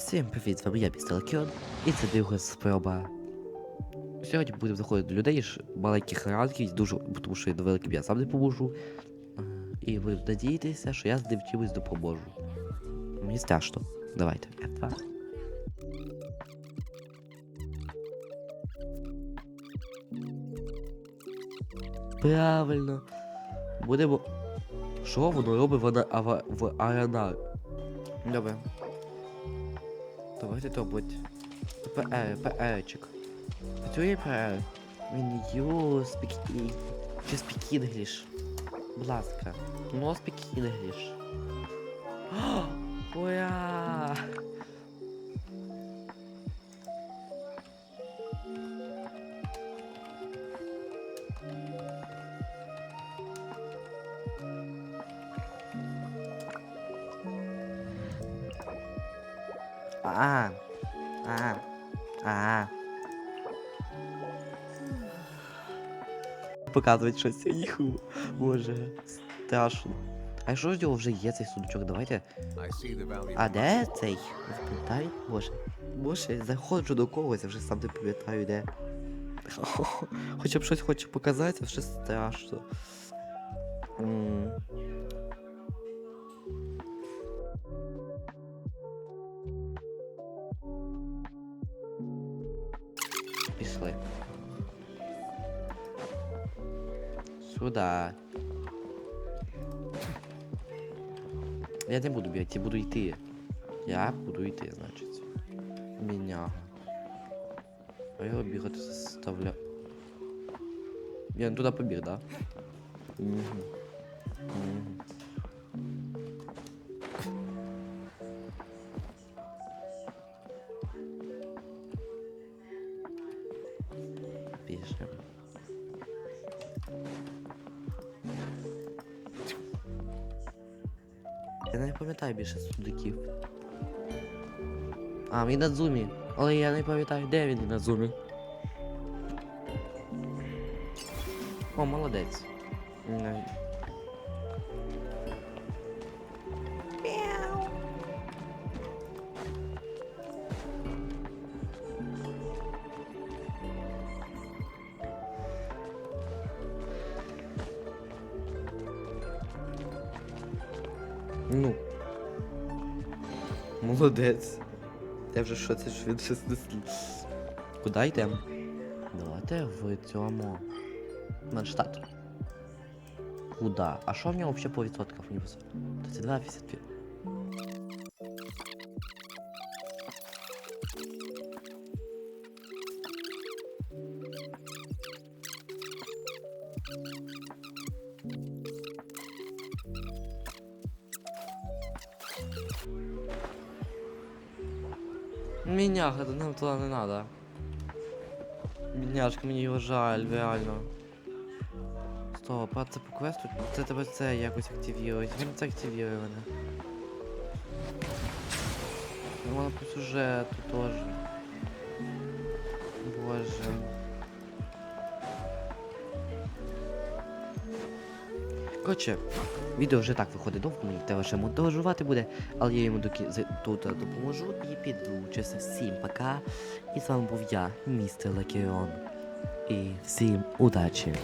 Всім привіт, з вами я містер і це друга спроба. Сьогодні будемо заходити до людей маленьких ранків, дуже, тому що я до великим я сам не поможу. Е, І ви надієтеся, що я з ним чимось допоможу. Мені страшно. Давайте. F2. Правильно. Будемо. Що воно робить в, ава- в арена? Добре. Давайте то будь. ПР, ПРчик. Працює ПР. Він ю спікі. Чи спік інгліш? Будь ласка. Ну спік інгліш. Ура! А. А. А. Показують щось. Їху. Боже. Страшно. А що ж у нього вже є цей сундучок? Давайте. А де цей? Не? Боже. Боже, заходжу до когось, а вже сам не пам'ятаю де. Хоча б щось хочу показати, а вже страшно. М. Пішли. Сюда. Я не буду бігати, я буду йти. Я буду йти, значить. Міняга. А його бігати заставля. Я не туди побіг, да? Угу. Угу. Пішем. Я не пам'ятаю більше судиків. А, він на зумі. Але я не пам'ятаю, де він на зумі. О, молодець. Ну. Молодець. Я вже що це швидше снесли. Куди йдемо? Давайте в цьому Манштат. Куда? А що в нього взагалі по відсотках університет? 32,55. Міняха, то нам туди не надо. Бідняшка, мені його жаль, реально. Стоп, а це по квесту? Це тебе це якось активірують. Він це активірує мене. Ну, воно по сюжету теж. Боже. Коротше, відео вже так виходить довго, мені треба ще монтажувати буде, але я йому доки... тут допоможу і підлучуся. Всім пока. І з вами був я, містер Лакіон. І всім удачі.